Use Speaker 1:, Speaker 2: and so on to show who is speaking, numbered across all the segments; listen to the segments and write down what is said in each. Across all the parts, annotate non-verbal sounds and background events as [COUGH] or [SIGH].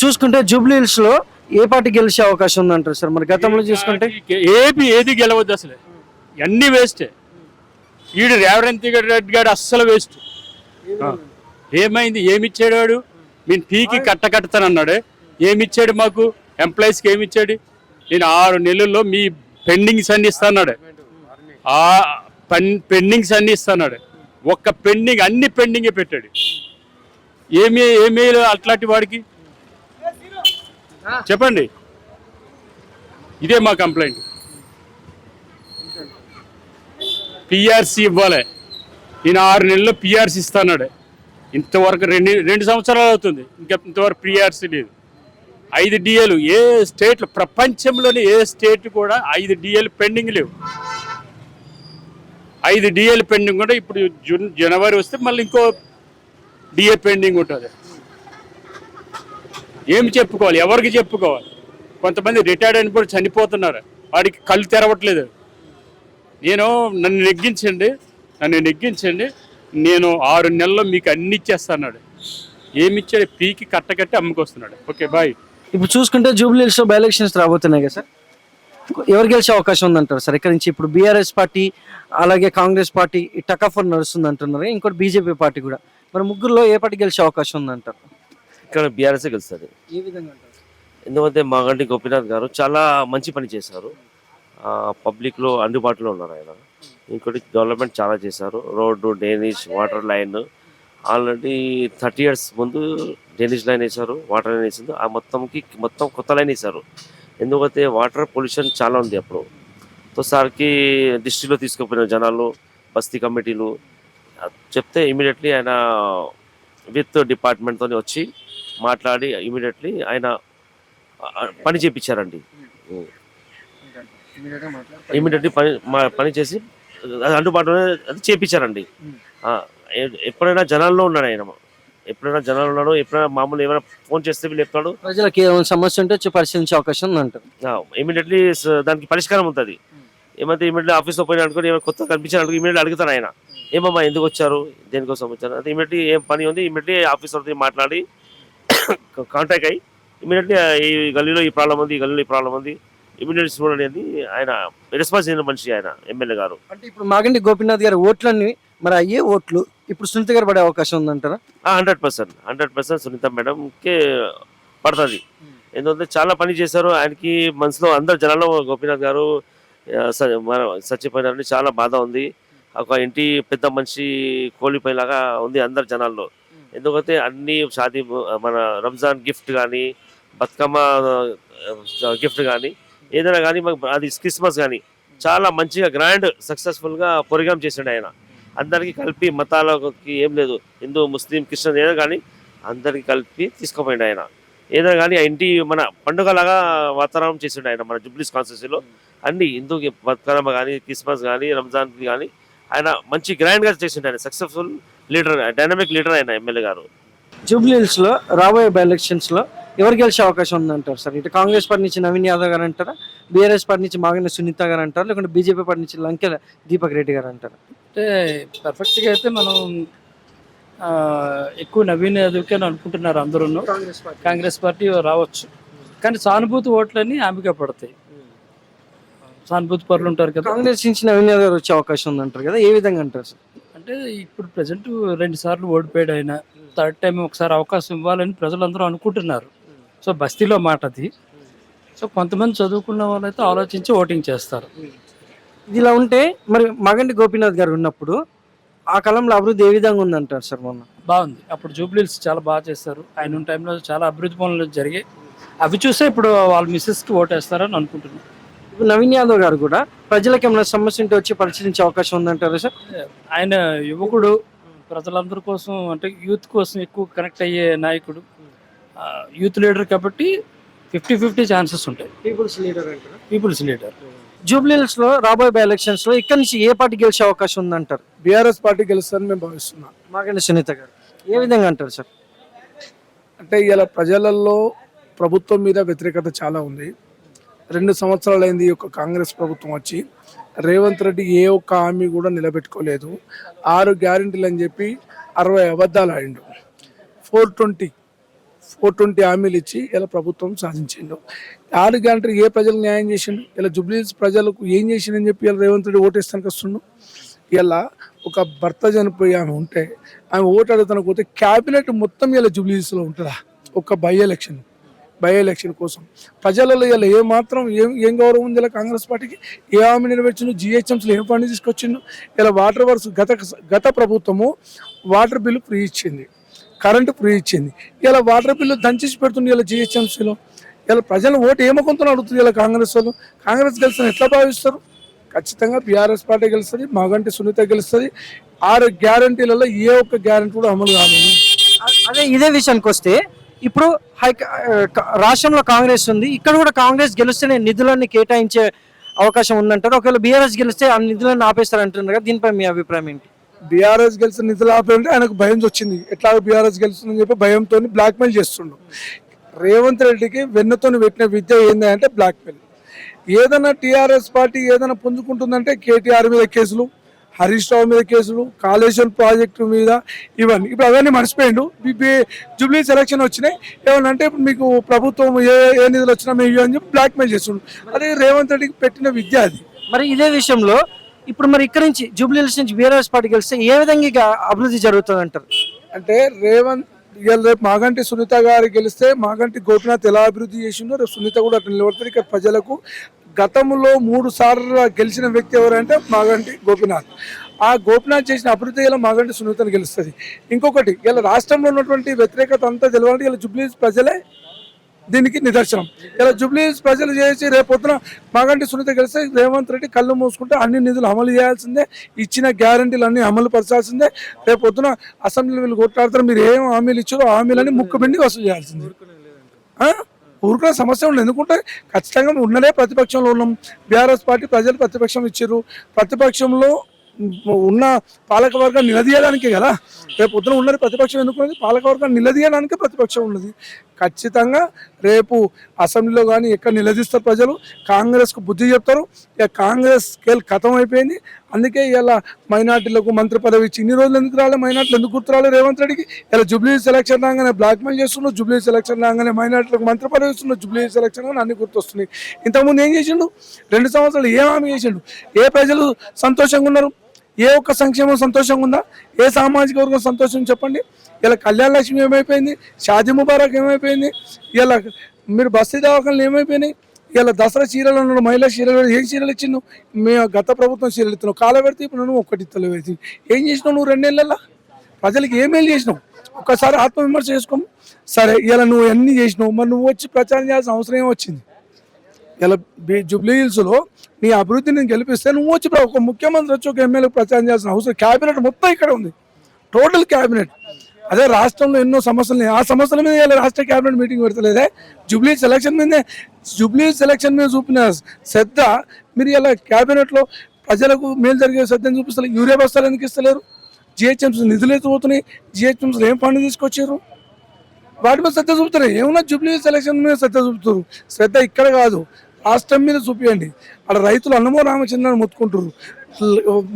Speaker 1: చూసుకుంటే జూబ్లీ హిల్స్లో ఏ పార్టీ గెలిచే అవకాశం ఉందంటారు సార్? మరి గతంలో చూసుకుంటే
Speaker 2: ఏపీ ఏది గెలవద్దు అసలు. అన్ని వేస్టే. ఈడు రేవరంత్ రెడ్డి గారు అస్సలు వేస్ట్. ఏమైంది? ఏమిచ్చాడు వాడు? నేను పీకి కట్ట కడతానన్నాడు ఏమిచ్చాడు మాకు? ఎంప్లాయీస్కి ఏమిచ్చాడు? నేను ఆరు నెలల్లో మీ పెండింగ్స్ అన్ని ఇస్తాన్నాడు ఆ పెండింగ్స్ అన్ని ఇస్తాన్నాడు ఒక్క పెండింగ్ అన్ని పెండింగే పెట్టాడు. ఏమి ఏమీ అట్లాంటి వాడికి? చెప్పండి. ఇదే మా కంప్లైంట్. పిఆర్సీ ఇవ్వాలి. ఈయన ఆరు నెలల్లో పిఆర్సీ ఇస్తాన్నాడే. ఇంతవరకు రెండు రెండు సంవత్సరాలు అవుతుంది. ఇంకా ఇంతవరకు పిఆర్సీ లేదు. ఐదు డిఏలు ఏ స్టేట్లు ప్రపంచంలోని ఏ స్టేట్ కూడా ఐదు డిఏలు పెండింగ్ లేవు. ఐదు డిఏలు పెండింగ్ కూడా ఇప్పుడు జూన్ జనవరి వస్తే మళ్ళీ ఇంకో డిఏ పెండింగ్ ఉంటుంది. ఏమి చెప్పుకోవాలి? ఎవరికి చెప్పుకోవాలి? కొంతమంది రిటైర్డ్ అయిన కూడా చనిపోతున్నారు. వాడికి కళ్ళు తెరవట్లేదు. నేను నన్ను నెగ్గించండి నన్ను నెగ్గించండి నేను ఆరు నెలల్లో మీకు అన్ని ఇచ్చేస్తాడు ఏమి ఇచ్చాడు? పీకి కట్టకట్టి అమ్ముకొస్తున్నాడు. ఓకే బాయ్
Speaker 1: ఇప్పుడు చూసుకుంటే జూబ్లీ హిల్స్ బై ఎలక్షన్స్ రాబోతున్నాయి కదా సార్. ఎవరు గెలిచే అవకాశం ఉందంటారు సార్? ఇక్కడ నుంచి ఇప్పుడు బీఆర్ఎస్ పార్టీ అలాగే కాంగ్రెస్ పార్టీ ఈ టకాఫర్ నడుస్తుంది అంటున్నారు ఇంకోటి బీజేపీ పార్టీ కూడా. మరి ముగ్గురులో ఏ పార్టీ గెలిచే అవకాశం ఉందంటారు?
Speaker 3: ఇక్కడ బీఆర్ఎస్ గెలుస్తుంది.
Speaker 1: ఏ విధంగా అంటారు?
Speaker 3: ఎందుకంటే మాగంటి గోపీనాథ్ గారు చాలా మంచి పని చేశారు. పబ్లిక్లో అందుబాటులో ఉన్నారు ఆయన. ఇంకోటి డెవలప్మెంట్ చాలా చేశారు. Road drainage water line already thirty years ముందు డ్రైనేజ్ లైన్ వేశారు వాటర్ లైన్ వేసింది. ఆ మొత్తంకి మొత్తం కొత్త లైన్ వేశారు. ఎందుకంటే వాటర్ పొల్యూషన్ చాలా ఉంది అప్పుడు. సో సార్కి డిస్ట్రిక్ట్లో తీసుకుపోయిన జనాలు బస్తీ కమిటీలు చెప్తే ఇమీడియట్లీ ఆయన విత్ డిపార్ట్మెంట్తో వచ్చి మాట్లాడి ఇమీడియట్లీ ఆయన పని చేపించారండి. ఇమీడియట్లీ పని మా- పని చేసి అది అందుబాటులో అది ఎ- ఎప్పుడైనా జనాల్లో ఉన్నాడు ఆయన. ఎప్పుడైనా జనాలు ఉన్నాడు ఎప్పుడైనా మామూలు ఏమైనా ఫోన్ చేస్తే వీళ్ళు చెప్తాడు.
Speaker 1: ప్రజలకు ఏమైనా సమస్య ఉంటే వచ్చి పరిశీలించే అవకాశం ఉందంటారు
Speaker 3: ఇమీడియట్లీ దానికి పరిష్కారం ఉంటుంది. ఏమైతే ఇమీడియట్లీ ఆఫీస్లో పోయిన అనుకుని ఏమైనా కొత్త కనిపించారు అనుకో ఇమీడియట్ అడుగుతాను ఆయన. ఏమమ్మా ఎందుకు వచ్చారు? దేనికోసం వచ్చారు? అంటే ఇమీడియట్లీ ఏం పని ఉంది? ఇమీడియట్లీ ఆఫీసర్తో మాట్లాడి [COUGHS] కాంటాక్ట్ అయ్యి ఇమీడియట్లీ ఈ గల్లీలో ఈ ప్రాబ్లం ఉంది ఈ గల్లీలో ఈ ప్రాబ్లం ఉంది. ఇమీడియట్ చూడండి అని ఆయన రెస్పాన్స్ అయిన మనిషి ఆయన ఎమ్మెల్యే గారు.
Speaker 1: అంటే ఇప్పుడు మాగంటి గోపీనాథ్ గారి ఓట్లన్నీ మరి అయ్యే ఓట్లు ఇప్పుడు సునీత గారు పడే అవకాశం ఉందంటారా?
Speaker 3: Hundred percent hundred percent Sunitha మేడంకి పడుతుంది. ఎందుకంటే చాలా పని చేశారు. ఆయనకి మనసులో అందరు జనాల్లో గోపీనాథ్ గారు చచ్చిపోయినారని చాలా బాధ ఉంది. ఒక ఇంటి పెద్ద మనిషి కోలిపోయేలాగా ఉంది అందరు జనాల్లో. ఎందుకంటే అన్ని షాదీ మన రంజాన్ గిఫ్ట్ కానీ బతుకమ్మ గిఫ్ట్ కానీ ఏదైనా కానీ మాకు అది క్రిస్మస్ కానీ చాలా మంచిగా గ్రాండ్ సక్సెస్ఫుల్గా ప్రోగ్రామ్ చేసిండు ఆయన. అందరికీ కలిపి మతాలకి ఏం లేదు. హిందూ ముస్లిం క్రిస్టియన్ ఏదో కానీ అందరికీ కలిపి తీసుకుపోయిండు ఆయన. ఏదైనా కానీ ఆ ఇంటి మన పండుగలాగా వాతావరణం చేసిండు ఆయన మన జుబ్లీస్ కాన్స్టిట్యూన్సీలో. అన్ని హిందూ బతుకమ్మ కానీ క్రిస్మస్ కానీ రంజాన్ కానీ ఆయన మంచి గ్రాండ్గా చేసిండు ఆయన సక్సెస్ఫుల్ లీడర్ డైనమిక్ లీడర్ ఆయన ఎమ్మెల్యే గారు.
Speaker 1: జూబ్లీ హిల్స్లో రాబోయే బై ఎలక్షన్స్లో ఎవరు గెలిచే అవకాశం ఉందంటారు సార్? ఇటు కాంగ్రెస్ పార్టీ నుంచి నవీన్ యాదవ్ గారు అంటారా? బీఆర్ఎస్ పార్టీ నుంచి మాగంటి సునీత గారు అంటారా? లేకుంటే బీజేపీ పార్టీ నుంచి లంకెల దీపక్ రెడ్డి గారు అంటారా?
Speaker 4: అంటే పర్ఫెక్ట్గా అయితే మనం ఎక్కువ నవీన్ యాదవ్కి అని అనుకుంటున్నారు అందరూ
Speaker 1: కాంగ్రెస్ పార్టీ.
Speaker 4: కాంగ్రెస్ పార్టీ రావచ్చు. కానీ సానుభూతి ఓట్లన్నీ ఆమెకే పడతాయి. సానుభూతి పరులు ఉంటారు కదా.
Speaker 1: కాంగ్రెస్ నుంచి నవీన్ యాదవ్ గారు వచ్చే అవకాశం ఉందంటారు కదా ఏ విధంగా అంటారు సార్?
Speaker 4: అంటే ఇప్పుడు ప్రజెంట్ రెండు సార్లు ఓడిపోయాడు ఆయన. థర్డ్ టైం ఒకసారి అవకాశం ఇవ్వాలని ప్రజలందరూ అనుకుంటున్నారు. సో బస్తీలో మాట అది. సో కొంతమంది చదువుకున్న వాళ్ళైతే ఆలోచించి ఓటింగ్ చేస్తారు.
Speaker 1: ఇది ఇలా ఉంటే మరి మగంటి గోపీనాథ్ గారు ఉన్నప్పుడు ఆ కాలంలో అభివృద్ధి ఏ విధంగా ఉందంటారు సార్ మొన్న?
Speaker 4: బాగుంది. అప్పుడు జూబ్లీస్ చాలా బాగా చేస్తారు. ఆయన ఉన్న టైంలో చాలా అభివృద్ధి పనులు జరిగాయి. అవి చూసే ఇప్పుడు వాళ్ళ మిస్సెస్కి ఓటేస్తారని అనుకుంటున్నాను
Speaker 1: నవీన్ యాదవ్ గారు కూడా ప్రజలకు ఏమైనా సమస్య ఉంటే వచ్చి పరిశీలించే అవకాశం ఉందంటారు సార్?
Speaker 4: ఆయన యువకుడు ప్రజలందరి కోసం అంటే యూత్ కోసం ఎక్కువ కనెక్ట్ అయ్యే నాయకుడు. యూత్ లీడర్ కాబట్టి ఫిఫ్టీ ఫిఫ్టీ ఛాన్సెస్ ఉంటాయి.
Speaker 1: పీపుల్స్ లీడర్ అంటారు?
Speaker 4: People's leader.
Speaker 1: జూబ్లీహిల్స్లో రాబోయే బై ఎలక్షన్స్లో ఇక్కడ నుంచి ఏ పార్టీ గెలిచే అవకాశం ఉందంటారు?
Speaker 5: బీఆర్ఎస్ పార్టీ గెలుస్తుందని మేము భావిస్తున్నాం.
Speaker 1: మాగంటి సునీత గారు ఏ విధంగా అంటారు సార్?
Speaker 5: అంటే ఇలా ప్రజలలో ప్రభుత్వం మీద వ్యతిరేకత చాలా ఉంది. రెండు సంవత్సరాలైంది ఈ యొక్క కాంగ్రెస్ ప్రభుత్వం వచ్చి. రేవంత్ రెడ్డి ఏ ఒక్క హామీ కూడా నిలబెట్టుకోలేదు. ఆరు గ్యారెంటీలు అని చెప్పి అరవై అబద్ధాలు ఆడిండు. ఫోర్ ట్వంటీ ఫోర్ ట్వంటీ హామీలు ఇచ్చి ఇలా ప్రభుత్వం సాధించిండు. ఆరు గ్యారంటీ ఏ ప్రజలకు న్యాయం చేసిండు? ఇలా జుబ్లీస్ ప్రజలకు ఏం చేసిండని చెప్పి ఇలా రేవంత్ రెడ్డి ఓటేస్తానికి వస్తుండు? ఇలా ఒక భర్త చనిపోయి ఆమె ఉంటే ఆమె ఓటు అడుగుతానికి పోతే క్యాబినెట్ మొత్తం ఇలా జుబ్లీస్లో ఉంటుందా? ఒక బై ఎలక్షన్. బై ఎలక్షన్ కోసం. ప్రజలలో ఇలా ఏ మాత్రం ఏం ఏం గౌరవం ఉంది ఇలా కాంగ్రెస్ పార్టీకి? ఏ హామీ నెరవేర్చిండు? జిహెచ్ఎంసీలో ఏం ఫండ్ తీసుకొచ్చిండు? ఇలా వాటర్ వర్క్స్ గత గత ప్రభుత్వము వాటర్ బిల్లు ఫ్రీ ఇచ్చింది. కరెంటు ఫ్రీ ఇచ్చింది. ఇలా వాటర్ బిల్లు దంచేసి పెడుతుంది ఇలా జిహెచ్ఎంసీలో ఇలా ప్రజలు ఓటు ఏమకుంటున్నా అడుగుతుంది ఇలా కాంగ్రెస్ వాళ్ళు? కాంగ్రెస్ గెలిచిన ఎట్లా భావిస్తారు? ఖచ్చితంగా బీఆర్ఎస్ పార్టీ గెలుస్తుంది మాగంటి సునీత గెలుస్తుంది. ఆరు గ్యారంటీలలో ఏ ఒక్క గ్యారంటీ కూడా అమలు కాలేదు.
Speaker 1: అదే ఇదే విషయానికి వస్తే ఇప్పుడు హై రాష్ట్రంలో కాంగ్రెస్ ఉంది. ఇక్కడ కూడా కాంగ్రెస్ గెలిస్తేనే నిధులన్నీ కేటాయించే అవకాశం ఉందంటారు. ఒకవేళ బీఆర్ఎస్ గెలిస్తే ఆ నిధులను ఆపేస్తారంటున్నారు కదా. దీనిపై మీ అభిప్రాయం ఏంటి?
Speaker 5: బీఆర్ఎస్ గెలిచిన నిధులు ఆపేయంటే ఆయనకు భయం వచ్చింది. ఎట్లా బీఆర్ఎస్ గెలుస్తుందని చెప్పి భయంతో బ్లాక్మెయిల్ చేస్తుండు. రేవంత్ రెడ్డికి వెన్నతో పెట్టిన విద్య ఏంది అంటే బ్లాక్మెయిల్. ఏదైనా టీఆర్ఎస్ పార్టీ ఏదైనా పుంజుకుంటుందంటే కేటీఆర్ మీద కేసులు హరీష్ రావు మీద కేసులు కాళేశ్వరం ప్రాజెక్టు మీద ఇవన్నీ. ఇప్పుడు అవన్నీ మర్చిపోయిండు. జూబ్లీ సెలక్షన్ వచ్చినాయి. ఏమన్నా అంటే ఇప్పుడు మీకు ప్రభుత్వం ఏ ఏ నిధులు వచ్చినా మేము అని చెప్పి బ్లాక్మెయిల్ చేస్తుండు. అదే రేవంత్ రెడ్డికి పెట్టిన విద్య అది.
Speaker 1: మరి ఇదే విషయంలో ఇప్పుడు మరి ఇక్కడ నుంచి జూబ్లీ నుంచి బీఆర్ఎస్ పార్టీ గెలిస్తే ఏ విధంగా అభివృద్ధి జరుగుతుంది అంటారు?
Speaker 5: అంటే రేవంత్ ఇవాళ రేపు మాగంటి సునీత గారు గెలిస్తే మాగంటి గోపినాథ్ ఎలా అభివృద్ధి చేసిండో రేపు సునీత కూడా అట్లా నిలబడుతుంది ఇక్కడ ప్రజలకు గతంలో మూడు సార్లు గెలిచిన వ్యక్తి ఎవరంటే మాగంటి గోపినాథ్. ఆ గోపినాథ్ చేసిన అభివృద్ధి ఇలా మాగంటి సునీతను గెలుస్తుంది? ఇంకొకటి ఇలా రాష్ట్రంలో ఉన్నటువంటి వ్యతిరేకత అంతా తెలవాలంటే ఇలా జుబ్లీ ప్రజలే దీనికి నిదర్శనం. ఇలా జూబ్లీ ప్రజలు చేసి రేపొద్దున మాగంటి సునీత గెలిస్తే రేవంత్ రెడ్డి కళ్ళు మూసుకుంటే అన్ని నిధులు అమలు చేయాల్సిందే ఇచ్చిన గ్యారంటీలు అన్ని అమలు పరచాల్సిందే రేపొద్దున అసెంబ్లీ వీళ్ళు కొట్లాడతారు మీరు ఏం హామీలు ఇచ్చారో ఆ హామీలన్నీ ముక్కు పిండి వసూలు చేయాల్సిందే. ఆ? ఊరుకునే సమస్య ఉండదు ఎందుకంటే ఖచ్చితంగా ఉన్నదే ప్రతిపక్షంలో ఉన్నాం బీఆర్ఎస్ పార్టీ ప్రజలు ప్రతిపక్షం ఇచ్చారు ప్రతిపక్షంలో ఉన్న పాలకవర్గం నిలదీయడానికే కదా? రేపు పొద్దున ఉన్నది ప్రతిపక్షం ఎందుకున్నది పాలకవర్గం నిలదీయడానికే ప్రతిపక్షం ఉన్నది. ఖచ్చితంగా రేపు అసెంబ్లీలో కానీ ఎక్కడ నిలదీస్తారు ప్రజలు? కాంగ్రెస్కు బుద్ధి చెప్తారు. ఇక కాంగ్రెస్ స్కేల్ ఖతం అయిపోయింది అందుకే ఇలా మైనార్టీలకు మంత్రి పదవి ఇచ్చి ఇన్ని రోజులు ఎందుకు రాలే? మైనార్టీలు ఎందుకు గుర్తురాలే రేవంత్ రెడ్డికి ఇలా జూబ్లీ సెలక్షన్ రాగానే బ్లాక్మెయిల్ చేస్తున్నాడు జూబ్లీ సెలక్షన్ రాగానే మైనార్టీలకు మంత్రి పదవి ఇస్తున్నాడు జూబ్లీ సెలక్షన్ కానీ అన్ని గుర్తొస్తున్నాయి. ఇంతకుముందు ఏం చేసిండు? రెండు సంవత్సరాలు ఏం హామీ చేసిండు? ఏ ప్రజలు సంతోషంగా ఉన్నారు? ఏ ఒక్క సంక్షేమం సంతోషంగా ఉందా? ఏ సామాజిక వర్గం సంతోషం చెప్పండి? ఇలా కళ్యాణ లక్ష్మి ఏమైపోయింది? షాది ముబారక్ ఏమైపోయింది? ఇలా మీరు బస్తీ దవాఖానలు ఏమైపోయినాయి? ఇలా దసరా చీరలు ఉన్న మహిళా చీరలు ఏం చీరలు ఇచ్చిండు? మేము గత ప్రభుత్వం చీరలు ఇస్తున్నావు కాల పెడితే ఇప్పుడు నువ్వు ఒక్కటి ఇస్తలేవు ఏం చేసినావు నువ్వు రెండేళ్ళల్లో ప్రజలకి ఏమేమి చేసినావు? ఒక్కసారి ఆత్మవిమర్శ చేసుకోము. సరే ఇలా నువ్వు అన్నీ చేసినావు? మరి నువ్వు వచ్చి ప్రచారం చేయాల్సిన అవసరం ఏమొచ్చింది ఇలా బి జూబ్లీ హిల్స్లో నీ అభివృద్ధిని గెలిపిస్తే నువ్వు వచ్చి ఒక ముఖ్యమంత్రి వచ్చి ఒక ఎమ్మెల్యే ప్రచారం చేయాల్సిన అవసరం క్యాబినెట్ మొత్తం ఇక్కడ ఉంది. Total cabinet. అదే రాష్ట్రంలో ఎన్నో సమస్యలు ఉన్నాయి. ఆ సమస్యల మీద రాష్ట్ర క్యాబినెట్ మీటింగ్ పెడతలేదే. జూబ్లీ సెలక్షన్ మీదే జూబ్లీ సెలక్షన్ మీద చూపిన శ్రద్ధ మీరు ఇలా క్యాబినెట్లో ప్రజలకు మేలు జరిగే శ్రద్ధను చూపిస్తలేదు యూరియా బస్తాలు ఎందుకు ఇస్తలేరు? జిహెచ్ఎంసీ నిధులు ఎత్తు పోతున్నాయి. జిహెచ్ఎంసీ ఏం ఫండ్ తీసుకొచ్చారు వాటి మీద శ్రద్ధ చూపుతారు ఏమన్నా జూబ్లీ సెలక్షన్ మీద శ్రద్ధ చూపుతారు శ్రద్ధ ఇక్కడ కాదు. రాష్ట్రం మీద చూపియండి. అక్కడ రైతులు అన్నమో రామచంద్రని మొత్తుకుంటారు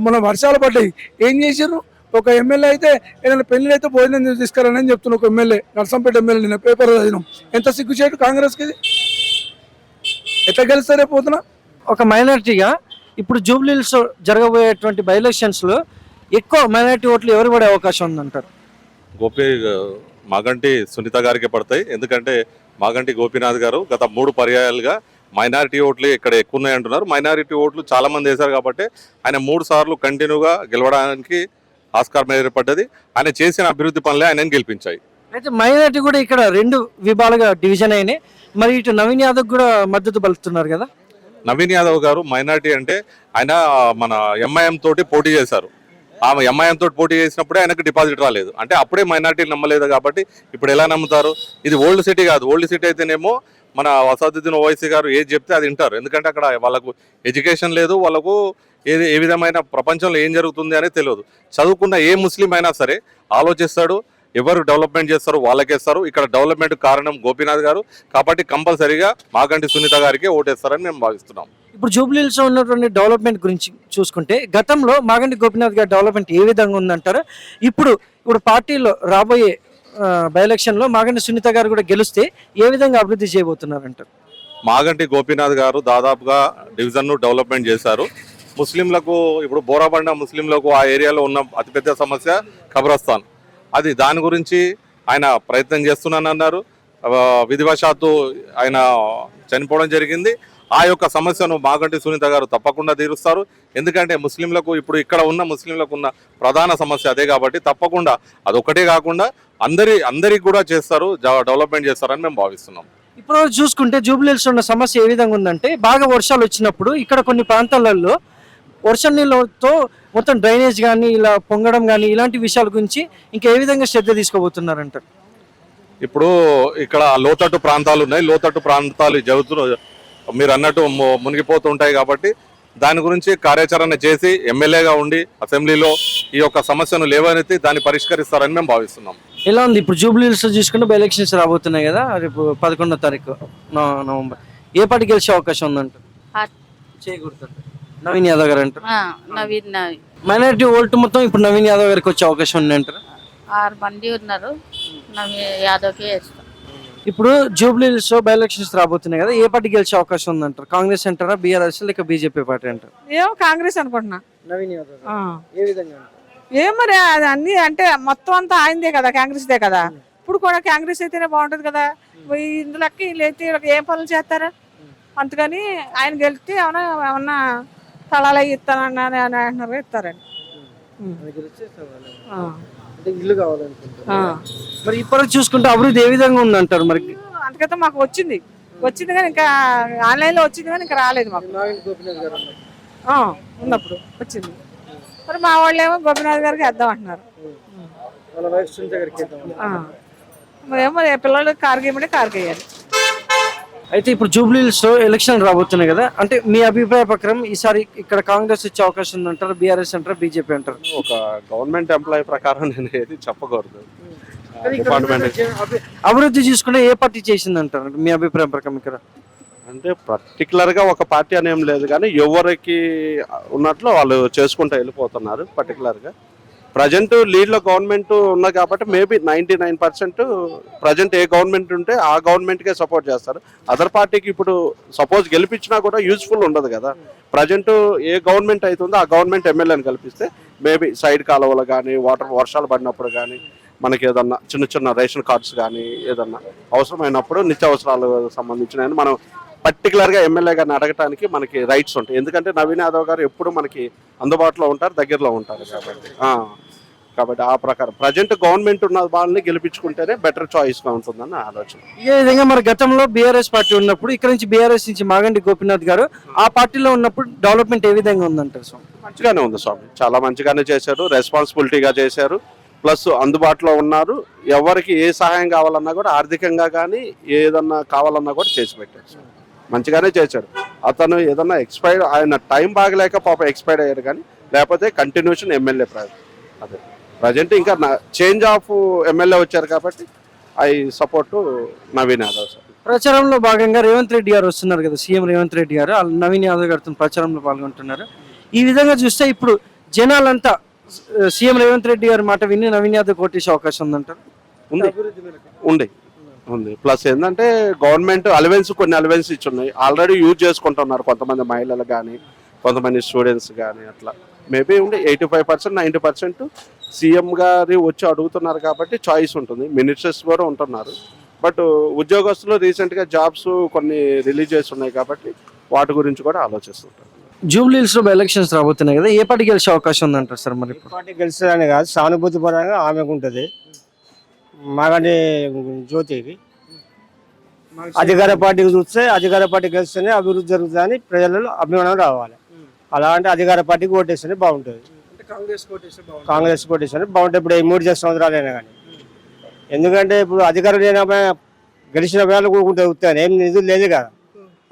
Speaker 5: మన వర్షాలు పడ్డాయి. ఏం చేశారు ఒక ఎమ్మెల్యే అయితే ఏదైనా పెళ్ళి అయితే భోజనం తీసుకురానని చెప్తున్నా ఒక ఎమ్మెల్యే. నర్సంపేట ఎమ్మెల్యే నిన్న పేపర్ చదివినాం. ఎంత సిగ్గు చేయడు కాంగ్రెస్కి ఎట్లా గెలుస్తారే పోతున్నా
Speaker 1: ఒక మైనారిటీగా ఇప్పుడు జూబ్లీ హిల్స్ జరగబోయేటువంటి బై ఎలక్షన్స్లో ఎక్కువ మైనారిటీ ఓట్లు ఎవరు పడే అవకాశం ఉందంటారు?
Speaker 6: గోపి మాగంటి సునీత గారికి పడతాయి. ఎందుకంటే మాగంటి గోపీనాథ్ గారు గత మూడు పర్యాయాలుగా మైనారిటీ ఓట్లు ఇక్కడ ఎక్కువ ఉన్నాయి అంటున్నారు. మైనారిటీ ఓట్లు చాలా మంది వేశారు కాబట్టి ఆయన మూడు సార్లు కంటిన్యూగా గెలవడానికి ఆస్కారం ఏర్పడ్డది. ఆయన చేసిన అభివృద్ధి పనులే ఆయనను గెలిపించాయి.
Speaker 1: అయితే మైనారిటీ కూడా ఇక్కడ రెండు విభాగాలుగా డివిజన్ అయినాయి. మరి ఇటు నవీన్ యాదవ్ కూడా మద్దతు పలుకుతున్నారు కదా?
Speaker 6: నవీన్ యాదవ్ గారు మైనారిటీ అంటే ఆయన మన ఎంఐఎం తోటి పోటీ చేశారు. ఆమె ఎంఐఎం తోటి పోటీ చేసినప్పుడే ఆయనకు డిపాజిట్ రాలేదు. అంటే అప్పుడే మైనారిటీ నమ్మలేదు కాబట్టి ఇప్పుడు ఎలా నమ్ముతారు? ఇది ఓల్డ్ సిటీ కాదు. ఓల్డ్ సిటీ అయితేనేమో మన వసాదుద్దీన్ ఓవైసీ గారు ఏది చెప్తే అది వింటారు. ఎందుకంటే అక్కడ వాళ్ళకు ఎడ్యుకేషన్ లేదు వాళ్ళకు ఏది ఏ విధమైన ప్రపంచంలో ఏం జరుగుతుంది అనేది తెలియదు. చదువుకున్న ఏ ముస్లిం అయినా సరే ఆలోచిస్తాడు ఎవరు డెవలప్మెంట్ చేస్తారు వాళ్ళకేస్తారు ఇక్కడ డెవలప్మెంట్ కారణం గోపీనాథ్ గారు. కాబట్టి కంపల్సరీగా మాగంటి సునీత గారికి ఓటేస్తారని మేము భావిస్తున్నాం.
Speaker 1: ఇప్పుడు జూబ్లీలో ఉన్నటువంటి డెవలప్మెంట్ గురించి చూసుకుంటే గతంలో మాగంటి గోపీనాథ్ గారి డెవలప్మెంట్ ఏ విధంగా ఉందంటారు? ఇప్పుడు ఇప్పుడు పార్టీలో రాబోయే బై ఎలక్షన్లో మాగంటి సునీత గారు కూడా గెలిస్తే ఏ విధంగా అభివృద్ధి చేయబోతున్నారంటారు?
Speaker 6: మాగంటి గోపీనాథ్ గారు దాదాపుగా డివిజన్ను డెవలప్మెంట్ చేశారు. ముస్లింలకు ఇప్పుడు బోరాబండ ముస్లింలకు ఆ ఏరియాలో ఉన్న అతిపెద్ద సమస్య ఖబరస్థాన్ అది దాని గురించి ఆయన ప్రయత్నం చేస్తున్నానన్నారు. విధివశాత్తు ఆయన చనిపోవడం జరిగింది. ఆ యొక్క సమస్యను మాగంటి సునీత గారు తప్పకుండా తీరుస్తారు. ఎందుకంటే ముస్లింలకు ఇప్పుడు ఇక్కడ ఉన్న ముస్లింలకు ఉన్న ప్రధాన సమస్య అదే కాబట్టి తప్పకుండా అదొకటే కాకుండా అందరి అందరికి కూడా చేస్తారు డెవలప్మెంట్ చేస్తారని మేము భావిస్తున్నాం.
Speaker 1: ఇప్పుడు చూసుకుంటే జూబ్లీహిల్స్ ఉన్న సమస్య ఏ విధంగా ఉందంటే బాగా వర్షాలు వచ్చినప్పుడు ఇక్కడ కొన్ని ప్రాంతాలలో వర్షం నీళ్ళతో మొత్తం డ్రైనేజ్ కానీ ఇలా పొంగడం కానీ ఇలాంటి విషయాల గురించి ఇంకా ఏ విధంగా శ్రద్ధ తీసుకోబోతున్నారంటారు
Speaker 6: ఇప్పుడు ఇక్కడ లోతట్టు ప్రాంతాలు ఉన్నాయి. లోతట్టు ప్రాంతాలు జరుగుతూ మీరు అన్నట్టు మునిగిపోతుంటాయి కాబట్టి దాని గురించి కార్యాచరణ చేసి ఎమ్మెల్యేగా ఉండి అసెంబ్లీలో ఈ యొక్క సమస్యను లేవనెత్తి దాన్ని పరిష్కరిస్తారని మేము భావిస్తున్నాం.
Speaker 1: ఎలా ఉంది? ఇప్పుడు జూబ్లీహిల్స్ చూసుకుంటే బై ఎలక్షన్స్ రాబోతున్నాయి కదా. రేపు పదకొండో తారీఖు నవ- నవంబర్. ఏ పార్టీ గెలిచే అవకాశం ఉందంటారు?
Speaker 7: ఆ-
Speaker 1: చేయకూడదు నవీన్ యాదవ్ గారు అంటారు.
Speaker 7: ఆ, నవీన్ నవీన్
Speaker 1: మైనారిటీ ఓల్ట్ మొత్తం ఇప్పుడు నవీన్ యాదవ్ గారికి వచ్చే అవకాశం ఉంది అంటారు?
Speaker 7: ఆరు మంది ఉన్నారు. నవీన్ యాదవ్కి వేస్తాం
Speaker 1: ఇప్పుడు జూబ్లీహిల్స్ బై ఎలక్షన్స్ రాబోతున్నాయి కదా. ఏ పార్టీ గెలిచే అవకాశం ఉందంటారు కాంగ్రెస్ అంటారా బీఆర్ఎస్ లేక బీజేపీ పార్టీ అంటారు?
Speaker 8: ఏమో కాంగ్రెస్ అనుకుంటున్నా.
Speaker 1: నవీన్ యాదవ్
Speaker 8: ఆ.
Speaker 1: ఏ విధంగా
Speaker 8: ఏం మరి అది అన్ని అంటే మొత్తం అంతా ఆయనదే కదా కాంగ్రెస్దే కదా. ఇప్పుడు కూడా కాంగ్రెస్ అయితేనే బాగుంటది కదా. ఇందులోకి వీళ్ళు అయితే వీళ్ళకి ఏం పనులు చేస్తారు? అందుకని ఆయన గెలిస్తే ఏమన్నా ఏమన్నా స్థలాలు అవి ఇస్తానని అని అంటున్నారు ఇస్తారండి.
Speaker 1: ఇల్లు. మరి ఇప్పటికి చూసుకుంటే అభివృద్ధి ఏ విధంగా ఉందంటారు మరి?
Speaker 8: అందుకైతే మాకు వచ్చింది. వచ్చింది కానీ ఇంకా ఆన్లైన్లో వచ్చింది కానీ ఇంకా రాలేదు మాకు. ఆ, ఉన్నప్పుడు వచ్చింది. మరి మా వాళ్ళు ఏమో గోపినాథ్ గారికి వేద్దాం అంటున్నారు. ఆ. మరేమో మరి పిల్లలు కారు గీయమంటే కారు గీయాలి.
Speaker 1: అయితే ఇప్పుడు జూబ్లీహిల్స్ ఎలక్షన్ రాబోతున్నాయి కదా అంటే మీ అభిప్రాయ ప్రకారం ఈసారి ఇక్కడ కాంగ్రెస్ వచ్చే అవకాశం ఉందంటారు బీఆర్ఎస్ అంటారు బీజేపీ అంటారు?
Speaker 9: ఒక గవర్నమెంట్ ఎంప్లాయీ ప్రకారం నేను ఏది చెప్పకూడదు డిపార్ట్మెంట్
Speaker 1: అభివృద్ధి చూసుకుంటే ఏ పార్టీ చేసింది అంటారు మీ అభిప్రాయం ప్రకారం ఇక్కడ?
Speaker 9: అంటే పర్టికులర్గా ఒక పార్టీ అని ఏం లేదు కానీ ఎవరికి ఉన్నట్లు వాళ్ళు చేసుకుంటూ వెళ్ళిపోతున్నారు పర్టికులర్గా ప్రజెంట్ లీడ్లో గవర్నమెంట్ ఉన్నది కాబట్టి maybe ninety nine percent present ఏ గవర్నమెంట్ ఉంటే ఆ గవర్నమెంట్కే సపోర్ట్ చేస్తారు. అదర్ పార్టీకి ఇప్పుడు సపోజ్ గెలిపించినా కూడా యూస్ఫుల్ ఉండదు కదా. ప్రజెంట్ ఏ గవర్నమెంట్ అవుతుందో ఆ గవర్నమెంట్ ఎమ్మెల్యేని కల్పిస్తే మేబీ సైడ్ కాలువలు కానీ వాటర్ వర్షాలు పడినప్పుడు కానీ మనకి ఏదన్నా చిన్న చిన్న రేషన్ కార్డ్స్ కానీ ఏదన్నా అవసరమైనప్పుడు నిత్యావసరాలు సంబంధించిన మనం పర్టికులర్గా ఎమ్మెల్యే గారిని అడగటానికి మనకి రైట్స్ ఉంటాయి. ఎందుకంటే నవీన్ యాదవ్ గారు ఎప్పుడు మనకి అందుబాటులో ఉంటారు దగ్గరలో ఉంటారు కాబట్టి. ఆ, కాబట్టి ఆ ప్రకారం. ప్రజెంట్ గవర్నమెంట్ ఉన్న వాళ్ళని గెలిపించుకుంటేనే బెటర్ చాయిస్గా ఉంటుందని నా ఆలోచన.
Speaker 1: ఇదే విధంగా మరి గతంలో బీఆర్ఎస్ పార్టీ ఉన్నప్పుడు ఇక్కడ నుంచి బీఆర్ఎస్ నుంచి మాగంటి గోపీనాథ్ గారు ఆ పార్టీలో ఉన్నప్పుడు డెవలప్మెంట్ ఏ విధంగా ఉందంటారు స్వామి?
Speaker 9: మంచిగానే ఉంది స్వామి. చాలా మంచిగానే చేశారు రెస్పాన్సిబిలిటీగా చేశారు ప్లస్ అందుబాటులో ఉన్నారు. ఎవరికి ఏ సహాయం కావాలన్నా కూడా ఆర్థికంగా కానీ ఏదన్నా కావాలన్నా కూడా చేసి పెట్టారు. మంచిగానే చేశాడు. అతను ఏదన్నా ఎక్స్పైర్ ఆయన టైం బాగలేక పాప ఎక్స్పైర్ అయ్యారు కానీ లేకపోతే కంటిన్యూషన్ ఎమ్మెల్యే అదే. ప్రజెంట్ ఇంకా చేంజ్ ఆఫ్ ఎమ్మెల్యే వచ్చారు కాబట్టి I support Naveen Yadav sir.
Speaker 1: ప్రచారంలో భాగంగా రేవంత్ రెడ్డి గారు వస్తున్నారు కదా సీఎం రేవంత్ రెడ్డి గారు నవీన్ యాదవ్ గారితో ప్రచారంలో పాల్గొంటున్నారు. ఈ విధంగా చూస్తే ఇప్పుడు జనాలంతా సీఎం రేవంత్ రెడ్డి గారి మాట విని నవీన్ యాదవ్ కొట్టేసే అవకాశం ఉందంటారు?
Speaker 9: ఉంది. ఉంది. ఉంది. ప్లస్ ఏంటంటే గవర్నమెంట్ అలవెన్స్ కొన్ని అలవెన్స్ ఇచ్చున్నాయి. ఆల్రెడీ యూజ్ చేసుకుంటున్నారు కొంతమంది మహిళలు కానీ కొంతమంది స్టూడెంట్స్ కానీ అట్లా. మేబీ ఉండి eighty five percent ninety percent CM గారి వచ్చి అడుగుతున్నారు కాబట్టి చాయిస్ ఉంటుంది. మినిస్టర్స్ కూడా ఉంటున్నారు. బట్ ఉద్యోగస్తులు రీసెంట్గా జాబ్స్ కొన్ని రిలీజ్ చేసి ఉన్నాయి కాబట్టి వాటి గురించి కూడా ఆలోచిస్తుంటారు.
Speaker 1: జూబ్లీహిల్స్లో ఎలక్షన్స్ రాబోతున్నాయి కదా ఏ పార్టీ గెలిచే అవకాశం ఉందంటారు సార్ మరి ఇప్పుడు?
Speaker 10: పార్టీ గెలుస్తుందని కాదు సానుభూతి పరంగా ఆమెకు ఉంటుంది. మాగంటి జ్యోతికి అధికార పార్టీకి చూస్తే అధికార పార్టీ గెలిస్తేనే అభివృద్ధి జరుగుతుందని ప్రజలలో అభిమానం రావాలి. అలా అంటే అధికార పార్టీకి ఓటేస్తేనే బాగుంటుంది. కాంగ్రెస్ ఓటేస్తేనే బాగుంటుంది. ఇప్పుడు ఈ మూడు చేసిన సంవత్సరాలైనా కానీ. ఎందుకంటే ఇప్పుడు అధికారం లేనమే గెలిచిన వేళ కూడుకుంటే వస్తాను ఏం నిధులు లేదు కదా.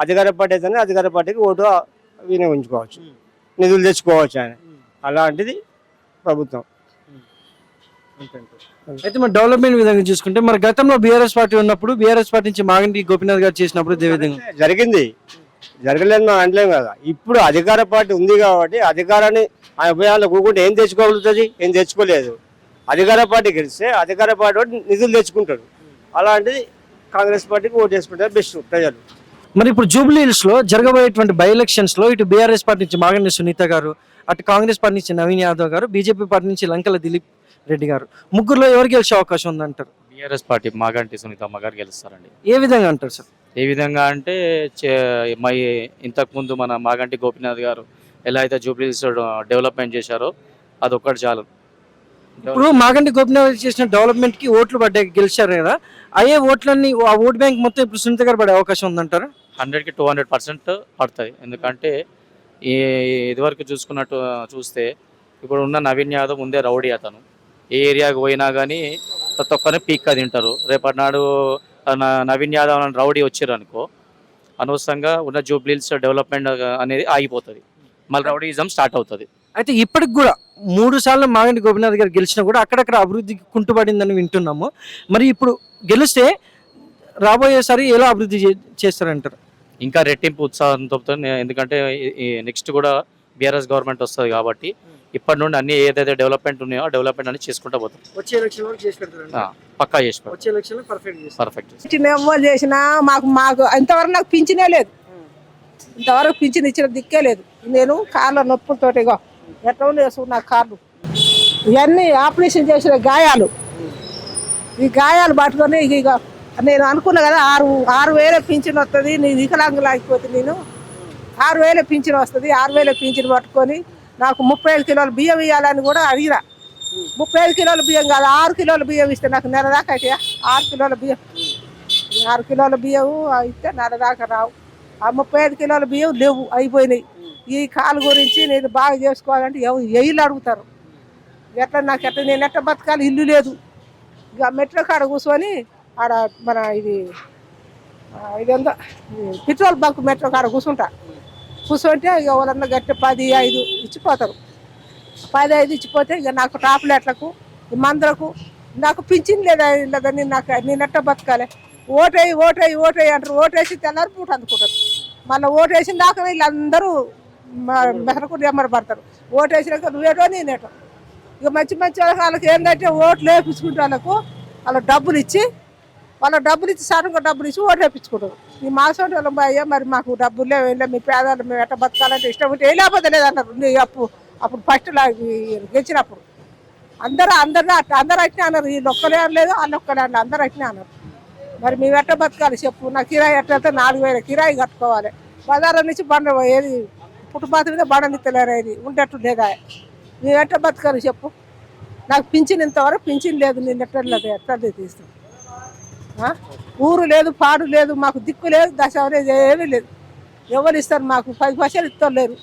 Speaker 10: అధికార పార్టీ అయితేనే అధికార పార్టీకి ఓటు వినియోగించుకోవచ్చు నిధులు తెచ్చుకోవచ్చు ఆయన. అలాంటిది ప్రభుత్వం.
Speaker 1: అయితే మరి డెవలప్మెంట్ విధంగా చూసుకుంటే మరి గతంలో బీఆర్ఎస్ పార్టీ ఉన్నప్పుడు బీఆర్ఎస్ పార్టీ నుంచి మాగంటి గోపీనాథ్ గారు చేసినప్పుడు ఇదే విధంగా
Speaker 10: జరిగింది. జరగలేదు మనం అనలేము కదా. ఇప్పుడు అధికార పార్టీ ఉంది కాబట్టి అధికారాన్ని ఆ ఉభయాల్లో కూకుంటే ఏం తెచ్చుకోగలుగుతుంది? ఏం తెచ్చుకోలేదు. అధికార పార్టీ గెలిస్తే అధికార పార్టీ నిధులు తెచ్చుకుంటాడు. అలాంటిది కాంగ్రెస్ పార్టీకి ఓటు వేసుకుంటారు బెస్ట్ ప్రజలు.
Speaker 1: మరి ఇప్పుడు జూబ్లీ హిల్స్లో జరగబోయేటువంటి బై ఎలక్షన్స్లో ఇటు బీఆర్ఎస్ పార్టీ నుంచి మాగండి సునీత గారు అటు కాంగ్రెస్ పార్టీ నుంచి నవీన్ యాదవ్ గారు బీజేపీ పార్టీ నుంచి లంకల దిలీప్ రెడ్డి గారు. ముగ్గురులో ఎవరు గెలిచే అవకాశం ఉందంటారు?
Speaker 11: బీఆర్ఎస్ పార్టీ మాగంటి సునీతమ్మ గారు గెలుస్తారండి.
Speaker 1: ఏ విధంగా అంటారు సార్?
Speaker 11: ఏ విధంగా అంటే మై ఇంతకుముందు మన మాగంటి గోపీనాథ్ గారు ఎలా అయితే జూబ్లీస్ డెవలప్మెంట్ చేశారో అదొక్కటి చాలు.
Speaker 1: ఇప్పుడు మాగంటి గోపినాథ్ చేసిన డెవలప్మెంట్కి ఓట్లు పడ్డాయి గెలిచారు కదా. అయ్యే ఓట్లన్నీ ఆ ఓట్ బ్యాంక్ మొత్తం ఇప్పుడు సునీత గారు పడే అవకాశం ఉందంటారు?
Speaker 11: హండ్రెడ్కి టూ హండ్రెడ్ పర్సెంట్ పడుతుంది ఎందుకంటే ఈ ఇదివరకు చూసుకున్నట్టు చూస్తే ఇప్పుడు ఉన్న నవీన్ యాదవ్ ముందే రౌడీ అతను. ఏ ఏరియాకి పోయినా కానీ ప్రతి ఒక్కరిని పీక్కా తింటారు. రేపటి నాడు నవీన్ యాదవ్ అని రౌడీ వచ్చారు అనుకో అనవసరంగా ఉన్న జూబ్లీస్ డెవలప్మెంట్ అనేది ఆగిపోతుంది. మళ్ళీ రౌడీజం స్టార్ట్ అవుతుంది.
Speaker 1: అయితే ఇప్పటికి కూడా మూడు సార్లు మాగంటి గోపినాథ్ గారు గెలిచినా కూడా అక్కడక్కడ అభివృద్ధికి కుంటుపడిందని వింటున్నాము. మరి ఇప్పుడు గెలిస్తే రాబోయేసారి ఎలా అభివృద్ధి చేస్తారంటారు?
Speaker 11: ఇంకా రెట్టింపు ఉత్సాహంతో ఎందుకంటే నెక్స్ట్ కూడా బీఆర్ఎస్ గవర్నమెంట్ వస్తుంది కాబట్టి ఇప్పటి నుండి అన్ని ఏదైతే డెవలప్మెంట్ ఉన్నాయో ఆ డెవలప్మెంట్ అన్ని చేసుకుంటూ పోతాం.
Speaker 1: వచ్చే ఎలక్షన్ వరకు చేసి పెడతారు
Speaker 11: ఆ, పక్కా చేసి
Speaker 1: వచ్చే ఎలక్షన్ పర్ఫెక్ట్ చేస్తారు
Speaker 11: పర్ఫెక్ట్
Speaker 8: పింఛన్ ఎవ్వరు చేసినా మాకు మాకు ఇంతవరకు నాకు పింఛనే లేదు. ఇంతవరకు పింఛన్ ఇచ్చిన దిక్కే లేదు. నేను కార్ల నొప్పులతోటి ఇగో ఎట్లా వేసుకున్న నాకు కార్లు. ఇవన్నీ ఆపరేషన్ చేసిన గాయాలు. ఈ గాయాలు పట్టుకొని ఇక ఇక నేను అనుకున్నా కదా ఆరు ఆరు వేల పింఛన్ వస్తుంది నీ వికలాంగులు ఆగిపోతే నేను ఆరు వేల పింఛన్ వస్తుంది ఆరు వేల పింఛన్ పట్టుకొని నాకు ముప్పై ఐదు కిలోలు బియ్యం ఇవ్వాలని కూడా అడిగిన. ముప్పై ఐదు కిలోల బియ్యం కాదు ఆరు కిలోల బియ్యం ఇస్తే నాకు నెల దాకా అయితే ఆరు కిలోల బియ్యం. ఆరు కిలోల బియ్యం ఇస్తే నెల దాకా రావు. ఆ ముప్పై ఐదు కిలోల బియ్యం లేవు అయిపోయినాయి. ఈ కాలు గురించి నేను బాగా చేసుకోవాలంటే ఎవరు ఎయిలు అడుగుతారు. ఎట్లా నాకు ఎట్లా నేను ఎట్లా బతకాలి? ఇల్లు లేదు. ఇక మెట్రో కాడ కూర్చొని ఆడ మన ఇది ఆ, ఇదేందో పెట్రోల్ బంక్ మెట్రో కాడ కూర్చుంటా. కూర్చుంటే ఇక వాళ్ళందరూ గట్టి పది ఐదు ఇచ్చిపోతారు. పది ఐదు ఇచ్చిపోతే ఇక నాకు టాప్లెట్లకు మందులకు నాకు పింఛన్ లేదా లేదని నాకు నేను బతకాలి? ఓటేయి ఓటేయి ఓటేయి అంటారు. ఓటేసి తెల్లారి పూట అందుకుంటారు. మళ్ళీ ఓటేసిన దాకా వీళ్ళందరూ మెహరకు ఎమ్మరి పడతారు ఓటేసినాక నువ్వేటో నేనేటో. ఇక మంచి మంచి వాళ్ళకి ఏంటంటే ఓట్లు వేపించుకుంటే వాళ్ళకు వాళ్ళ డబ్బులు ఇచ్చి వాళ్ళ డబ్బులు ఇచ్చి సడన్గా డబ్బులు ఇచ్చి ఓటు ఈ మాసం వాళ్ళం అయ్యా మరి మాకు డబ్బులు లేవు మీ పేదలు మేము ఎట్ట బతకాలంటే ఇష్టం ఉంటే ఏ లేకపోతే లేదన్నారు నీ అప్పు అప్పుడు ఫస్ట్ గెలిచినప్పుడు. అందరూ అందరూ అట్లా అందరూ అట్నే అన్నారు. వీళ్ళు ఒక్కలే అనలేదు వాళ్ళు ఒక్కలే అన్నారు అందరూ అట్నే అన్నారు. మరి మేము ఎట్ట బతకాలి చెప్పు నా కిరాయి ఎట్లయితే నాలుగు వేల కిరాయి కట్టుకోవాలి. బజార్ నుంచి బండ ఏది పుట్టుపాత మీద బండ నిత్తలేరేది ఉండేట్టు లేదా మేము ఎట్ట బతకాలి చెప్పు. నాకు పింఛన్ ఇంతవరకు పింఛన్ లేదు నేను ఎట్లా లేదు ఎట్లా తీస్తాను ఊరు లేదు పాడు లేదు మాకు దిక్కు లేదు దశ అనేది ఏమీ లేదు. ఎవరు ఇస్తారు మాకు? పది పైసలు ఇస్తారు లేరు.